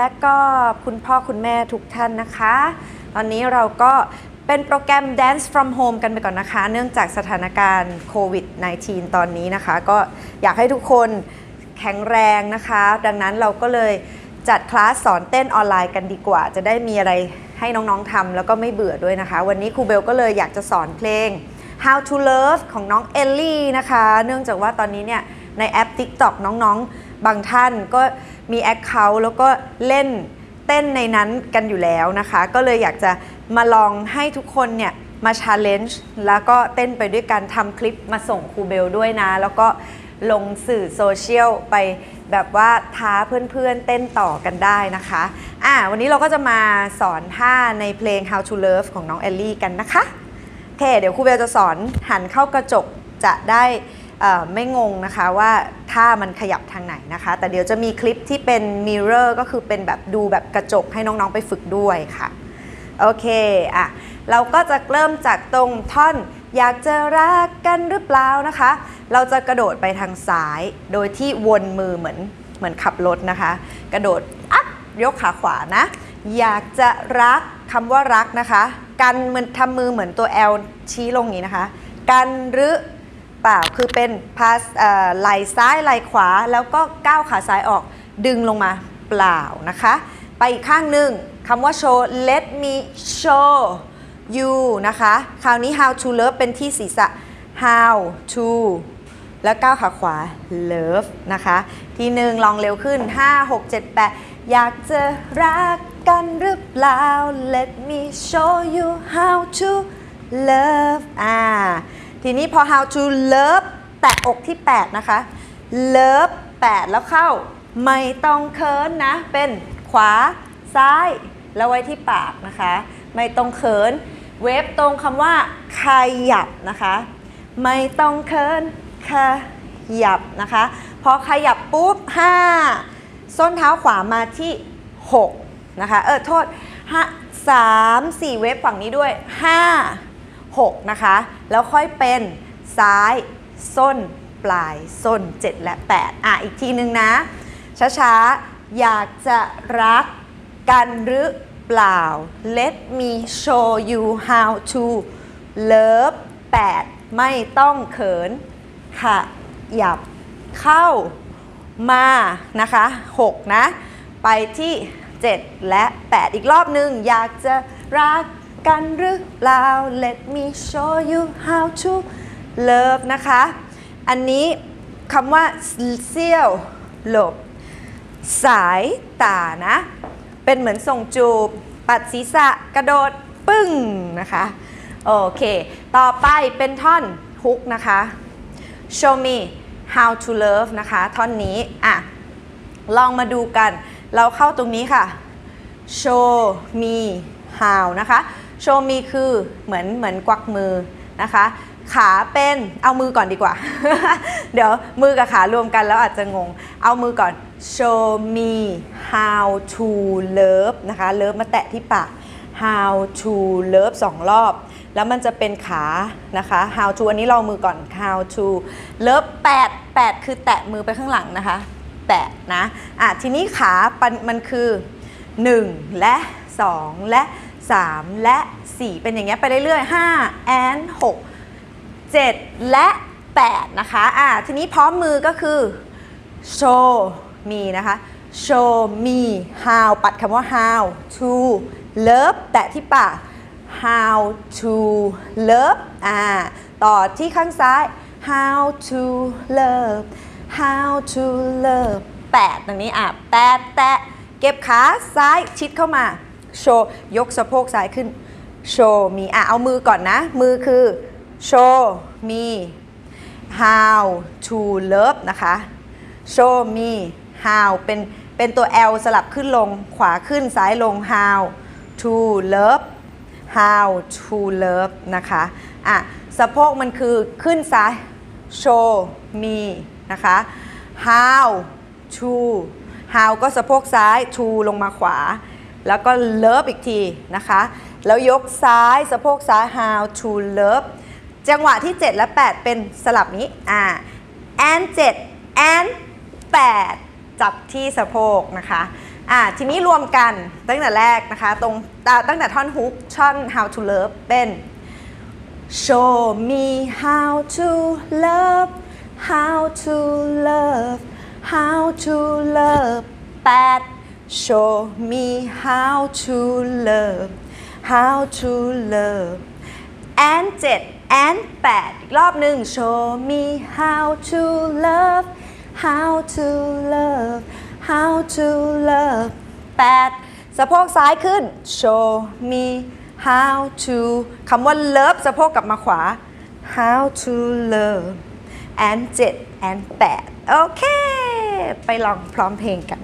และก็คุณพ่อคุณแม่ทุกท่านนะคะ ตอนนี้เราก็เป็นโปรแกรม Dance from Home กันไปก่อนนะคะ เนื่องจากสถานการณ์โควิด -19 ตอนนี้นะคะ ก็อยากให้ทุกคนแข็งแรงนะคะ ดังนั้นเราก็เลยจัดคลาสสอนเต้นออนไลน์กันดีกว่า จะได้มีอะไรให้น้องๆทำแล้วก็ไม่เบื่อด้วยนะคะ วันนี้ครูเบลก็เลยอยากจะสอนเพลง How to Love ของน้องเอลลี่นะคะ เนื่องจากว่าตอนนี้เนี่ยในแอป TikTok น้องๆ บางท่านก็ มี Account แล้วก็เล่นเต้นในนั้นกันอยู่แล้วนะคะ ก็เลยอยากจะมาลองให้ทุกคนเนี่ยมา challenge แล้วก็เต้นไปด้วยการทำคลิปมาส่งครูเบลด้วยนะ แล้วก็ลงสื่อโซเชียลไปแบบว่าท้าเพื่อนๆเต้นต่อกันได้นะคะอะวันนี้เราก็จะมาสอนท่าในเพลง How to Love ของน้องเอลลี่กันนะคะโอเคเดี๋ยวครูเบลจะสอนหันเข้ากระจกจะได้ ไม่งงนะคะว่าถ้ามันขยับทางไหนนะคะ แต่เดี๋ยวจะมีคลิปที่เป็นมิเรอร์ก็คือเป็นแบบดูแบบกระจกให้น้องๆไปฝึกด้วยค่ะ โอเคอะเราก็จะเริ่มจากตรงท่อนอยากจะรักกันหรือเปล่านะคะ เราจะกระโดดไปทางซ้าย โดยที่วนมือเหมือนเหมือนขับรถนะคะ กระโดดอัพยกขาขวานะ อยากจะรักคำว่ารักนะคะ กันเหมือนทำมือเหมือนตัว L ชี้ลงนี้นะคะ กันหรือ เปล่าคือเป็นพาสไหลซ้ายไหลขวาแล้วก็ก้าวขาซ้ายออกดึงลงมาเปล่านะคะ ไปอีกข้างหนึ่งคำว่า show let me show you นะคะ คราวนี้ how to love เป็นที่ศีรษะ how to แล้วก้าวขาขวา love นะคะ ทีหนึ่งลองเร็วขึ้น 5 6 7 8 อยากจะรักกันหรือเปล่า let me show you how to love อ่า ทีนี้พอ how to love แตะอกที่ 8 นะคะ love 8 แล้วเข้า ไม่ต้องเคินนะ เป็นขวาซ้าย แล้วไว้ที่ปากนะคะ ไม่ต้องเขิน เวฟตรงคำว่าขยับนะคะ ไม่ต้องเคินขยับนะคะ พอขยับปุ๊บ 5 ส้นเท้าขวามาที่ 6 นะคะ เออ โทษ 5 3 4 เวฟฝั่งนี้ด้วย 5 6 นะคะ แล้วค่อยเป็นซ้าย ส้น ปลาย ส้น 7 และ 8 อะ อีกทีนึงนะ ช้าๆ อยากจะรักกันหรือเปล่า Let me show you how to love 8 ไม่ต้องเขินขยับเข้ามานะคะ 6 นะ ไปที่ 7 และ 8 อีกรอบหนึ่งอยากจะรัก กันหรือเปล่า Let me show you how to love นะคะ อันนี้คำว่าเซี่ยวหลบ สายตานะ เป็นเหมือนส่งจูบ ปัดศีรษะกระโดด ปึ้งนะคะ โอเค ต่อไปเป็นท่อนฮุกนะคะ show me how to love นะคะ ท่อนนี้ อะ ลองมาดูกัน เราเข้าตรงนี้ค่ะ show me how นะคะ show me คือเหมือนเหมือนกวักมือนะคะ ขาเป็นเอามือก่อนดีกว่า เดี๋ยวมือกับขารวมกันแล้วอาจจะงง เอามือก่อน show me how to love นะคะ love มาแตะที่ปาก how to love สองรอบ แล้วมันจะเป็นขานะคะ how to อันนี้เรามือก่อน how to love 8 8 คือแตะมือไปข้างหลังนะคะ แตะนะ อะ ทีนี้ขาปันมันคือ 1 และ 2 และ 3 และ 4 เป็นอย่างเงี้ยไปเรื่อยๆ5 and 6 7 และ 8 นะคะอ่าทีนี้พร้อมมือก็คือ show me นะคะ show me how ปัดคำว่า how to love แตะที่ปาก how to love อ่าต่อที่ข้างซ้าย how to love how to love แปดตรงนี้อะแปดแตะเก็บขาซ้ายชิดเข้ามา show ยกสะโพกซ้ายขึ้น show me อะเอามือก่อนนะ มือคือ show me how to love นะคะ show me how เป็นเป็นตัว L สลับขึ้นลงขวาขึ้นซ้ายลง how to love how to love นะคะ อะ สะโพกมันคือขึ้นซ้าย show me นะคะ how to how ก็สะโพกซ้าย to ลงมาขวา แล้วก็ love อีกทีนะคะ แล้วยกซ้ายสะโพกซ้าย how to love จังหวะที่ 7 และ 8 เป็นสลับนี้อ่า and 7 and 8 จับที่สะโพกนะคะอะทีนี้รวมกันตั้งแต่แรกนะคะ ตรงตั้งแต่ท่อนฮุกช่อน how to love เป็น show me how to love how to love how to love 8 show me how to love how to love and 7 and 8 อีกรอบหนึ่ง show me how to love how to love how to love 8 สะโพกซ้ายขึ้น show me how to คำว่า love สะโพกกลับมาขวา how to love and 7 and 8 โอเค ไปลองพร้อมเพลงกัน